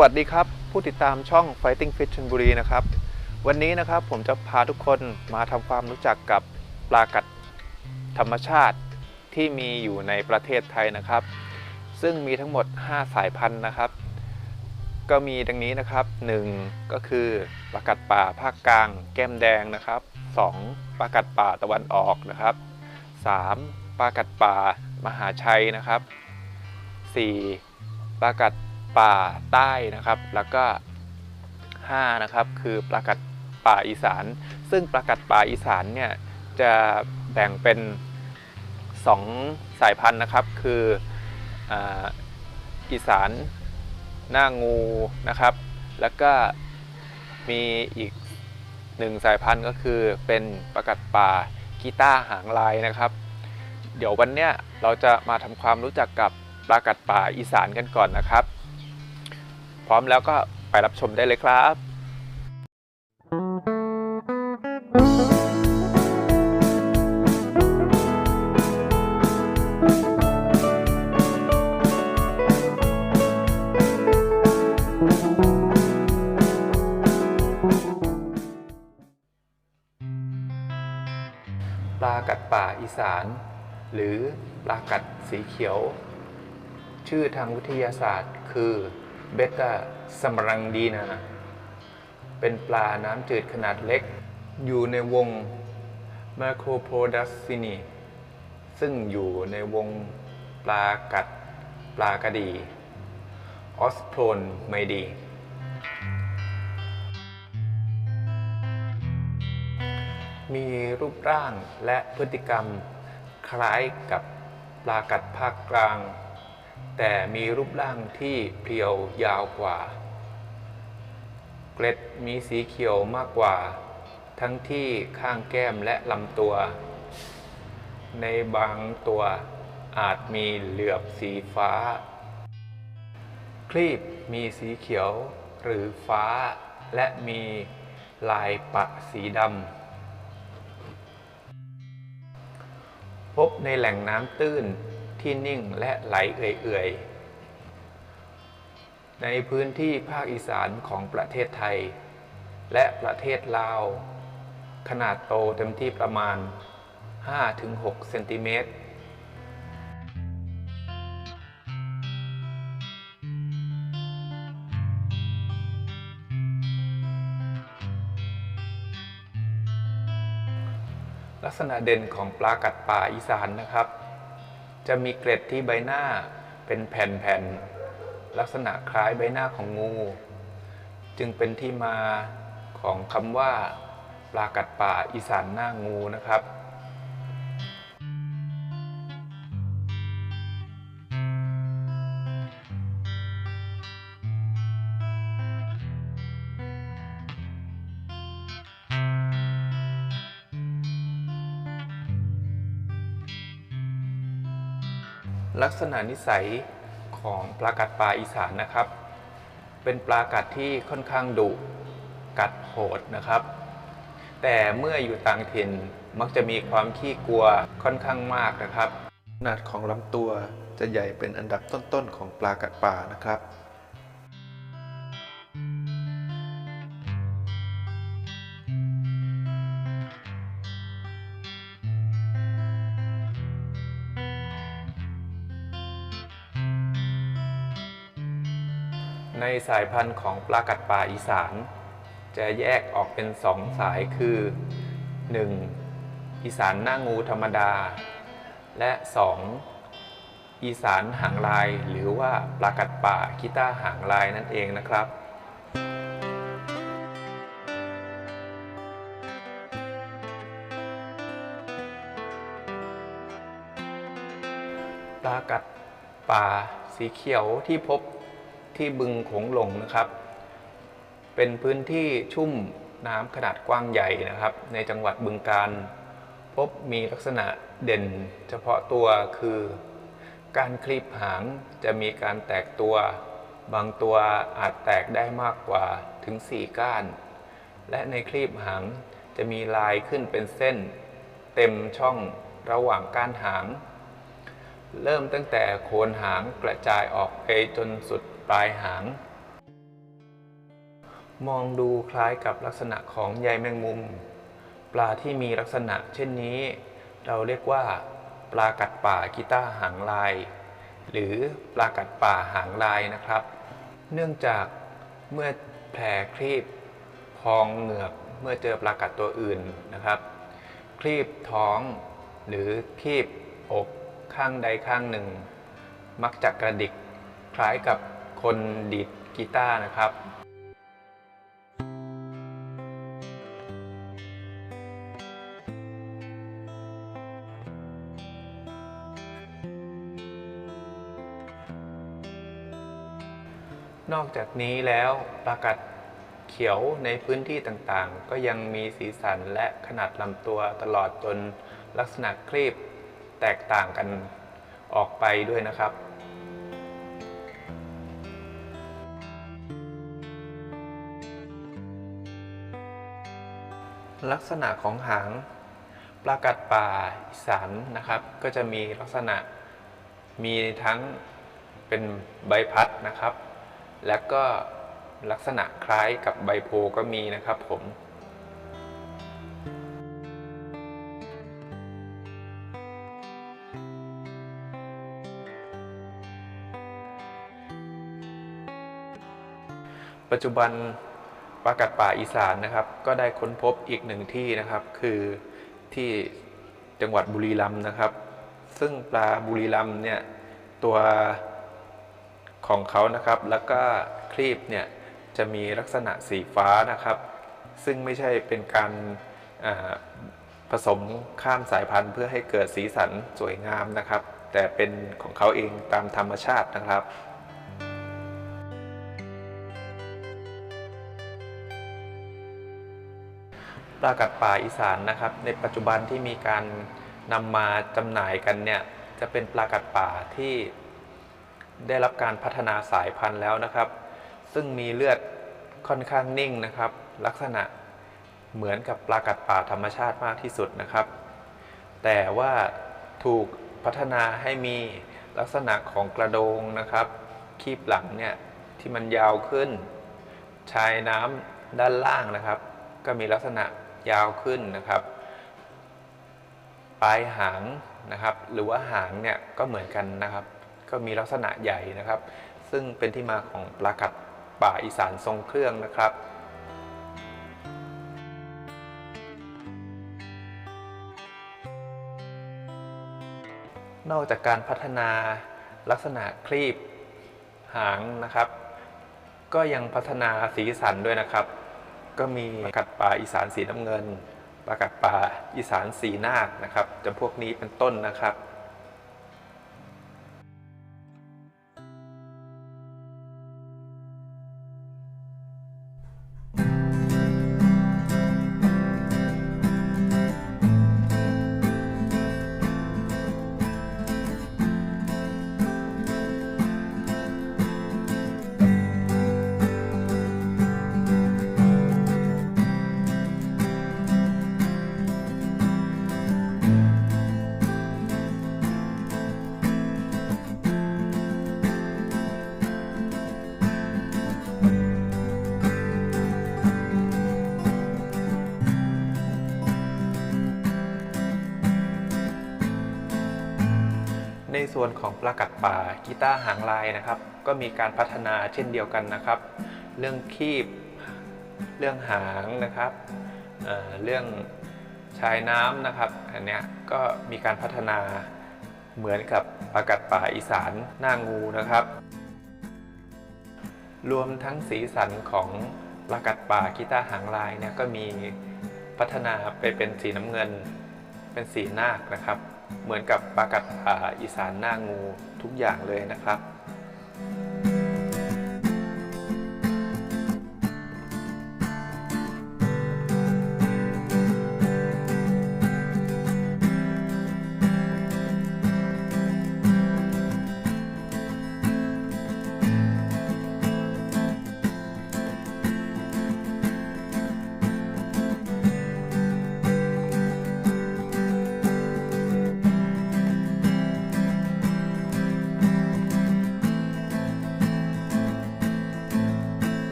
วัสดีครับ ผู้ติดตามช่อง Fighting Fish ชลบุรีนะครับ วันนี้นะครับผมจะพาทุกคนมาทำความรู้จักกับปลากัดธรรมชาติที่มีอยู่ในประเทศไทยนะครับ ซึ่งมีทั้งหมด 5 สายพันธุ์นะครับ ก็มีดังนี้นะครับ 1. ก็คือปลากัดป่าภาคกลาง แก้มแดงนะครับ 2. ปลากัดป่าตะวันออกนะครับ 3. ปลากัดป่ามหาชัยนะครับ 4. ปลากัด ป่าใต้นะครับ แล้วก็ 5 นะครับคือปลากัดป่าอีสาน ซึ่งปลากัดป่าอีสานเนี่ยจะแบ่งเป็น 2 สายพันธุ์นะครับคืออีสานหน้างูนะครับ แล้วก็มีอีกหนึ่งสายพันธุ์ก็คือเป็นปลากัดป่ากีต้าร์หางลายนะครับ เดี๋ยววันเนี้ยเราจะมาทำความรู้จักกับปลากัดป่าอีสานกันก่อนนะครับ พร้อมแล้วก็ไปรับชมได้เลยครับปลากัดป่าอีสาน หรือปลากัดสีเขียว ชื่อทางวิทยาศาสตร์คือ เบต้าซัมรังดีนา เป็นปลาน้ำจืดขนาดเล็ก อยู่ในวง m a c r o p o d a s c i n i ซึ่งอยู่ในวงปลากัด ปลากระดีออสโ o รนไมดี มีรูปร่างและพฤติกรรมคล้ายกับปลากัดภาคกลาง แต่มีรูปร่างที่เพรียวยาวกว่า เกล็ดมีสีเขียวมากกว่า ทั้งที่ข้างแก้มและลำตัว ในบางตัวอาจมีเหลือบสีฟ้า คลีบมีสีเขียวหรือฟ้า และมีลายปะสีดำ พบในแหล่งน้ำตื้น ที่นิ่งและไหลเอื่อยๆ ในพื้นที่ภาคอีสานของประเทศไทย และประเทศลาว ขนาดโตเต็มที่ประมาณ 5-6 เซนติเมตรลักษณะเด่นของปลากัดป่าอีสานนะครับ จะมีเกล็ดที่ใบหน้าเป็นแผ่นๆ ลักษณะคล้ายใบหน้าของงู จึงเป็นที่มาของคำว่า ปลากัดป่าอีสานหน้างูนะครับ ลักษณะนิสัยของปลากัดปลาอีสานนะครับ เป็นปลากัดที่ค่อนข้างดุกัดโหดนะครับ แต่เมื่ออยู่ต่างถิ่นมักจะมีความขี้กลัวค่อนข้างมากนะครับ ขนาดของลำตัวจะใหญ่เป็นอันดับต้นๆของปลากัดปลานะครับ ในสายพันธุ์ของปลากัดป่าอีสาน จะแยกออกเป็นสองสายคือ 1. อีสานหน้างูธรรมดา และ 2. อีสานหางลาย หรือว่าปลากัดป่ากีต้าหางลายนั่นเองนะครับปลากัดป่าสีเขียวที่พบ ที่บึงโขงหลงนะครับ เป็นพื้นที่ชุ่มน้ำขนาดกว้างใหญ่นะครับ ในจังหวัดบึงกาฬพบมีลักษณะเด่นเฉพาะตัวคือ การคลีบหางจะมีการแตกตัว บางตัวอาจแตกได้มากกว่าถึง 4 ก้าน และในคลีบหางจะมีลายขึ้นเป็นเส้น เต็มช่องระหว่างก้านหาง เริ่มตั้งแต่โคนหางกระจายออกไปจนสุด ปลายหาง มองดูคล้ายกับลักษณะของใยแมงมุม ปลาที่มีลักษณะเช่นนี้ เราเรียกว่า ปลากัดป่ากีตาหางลาย หรือปลากัดป่าหางลายนะครับ เนื่องจากเมื่อแผ่ครีบพองเหงือกเมื่อเจอปลากัดตัวอื่นนะครับ ครีบท้อง หรือครีบอกข้างใดข้างหนึ่งมักจะกระดิกคล้ายกับ คนดีดกีตาร์นะครับนอกจากนี้แล้วปลากัดเขียวในพื้นที่ต่างๆ ก็ยังมีสีสันและขนาดลำตัวตลอดจนลักษณะครีบแตกต่างกันออกไปด้วยนะครับ ลักษณะของหางปลากัดป่าอีสานนะครับ ก็จะมีลักษณะมีทั้งเป็นใบพัดนะครับ และก็ลักษณะคล้ายกับใบโพก็มีนะครับผมปัจจุบัน ปากัดป่าอีสานนะครับ ก็ได้ค้นพบอีกหนึ่งที่นะครับ คือที่จังหวัดบุรีรัมย์นะครับ ซึ่งปลาบุรีรัมย์เนี่ยตัวของเขานะครับ แล้วก็ครีบเนี่ยจะมีลักษณะสีฟ้านะครับ ซึ่งไม่ใช่เป็นการผสมข้ามสายพันธุ์ เพื่อให้เกิดสีสันสวยงามนะครับ แต่เป็นของเขาเองตามธรรมชาตินะครับ ปลากัดป่าอีสานนะครับ ในปัจจุบันที่มีการนำมาจำหน่ายกันเนี่ยจะเป็นปลากัดป่าที่ได้รับการพัฒนาสายพันธุ์แล้วนะครับ ซึ่งมีเลือดค่อนข้างนิ่งนะครับ ลักษณะเหมือนกับปลากัดป่าธรรมชาติมากที่สุดนะครับ แต่ว่าถูกพัฒนาให้มีลักษณะของกระโดงนะครับ คีบหลังเนี่ยที่มันยาวขึ้น ชายน้ำด้านล่างนะครับ ก็มีลักษณะ ยาวขึ้นนะครับ ปลายหางนะครับ หรือว่าหางเนี่ยก็เหมือนกันนะครับ ก็มีลักษณะใหญ่นะครับ ซึ่งเป็นที่มาของปลากัดป่าอีสานทรงเครื่องนะครับนอกจากการพัฒนาลักษณะครีบหางนะครับ ก็ยังพัฒนาสีสันด้วยนะครับ ก็มีปลากัดป่าอีสานสีน้ำเงินปลากัดป่าอีสานสีนาคนะครับจำพวกนี้เป็นต้นนะครับ ในส่วนของปลากัดป่ากีตาร์หางลายนะครับ ก็มีการพัฒนาเช่นเดียวกันนะครับ เรื่องคีบ เรื่องหางนะครับเเรื่องชายน้ำนะครับ อันเนี้ยก็มีการพัฒนาเหมือนกับปลากัดป่าอีสานหน้างูนะครับ รวมทั้งสีสันของปลากัดป่ากีตาร์หางลายเนี่ยก็มีพัฒนาไปเป็นสีน้ำเงิน เป็นสีนาคนะครับ เหมือนกับปลากัดป่าอีสานหน้างูทุกอย่างเลยนะครับ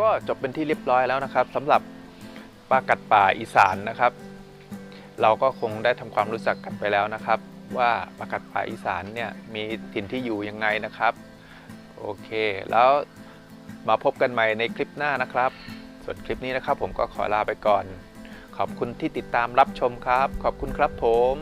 ก็จบเป็นที่เรียบร้อยแล้วนะครับสำหรับปลากัดป่าอีสานนะครับ เราก็คงได้ทำความรู้จักกันไปแล้วนะครับ ว่าปลากัดป่าอีสานเนี่ยมีถิ่นที่อยู่ยังไงนะครับ โอเค แล้วมาพบกันใหม่ในคลิปหน้านะครับ ส่วนคลิปนี้นะครับ ผมก็ขอลาไปก่อน ขอบคุณที่ติดตามรับชมครับ ขอบคุณครับผม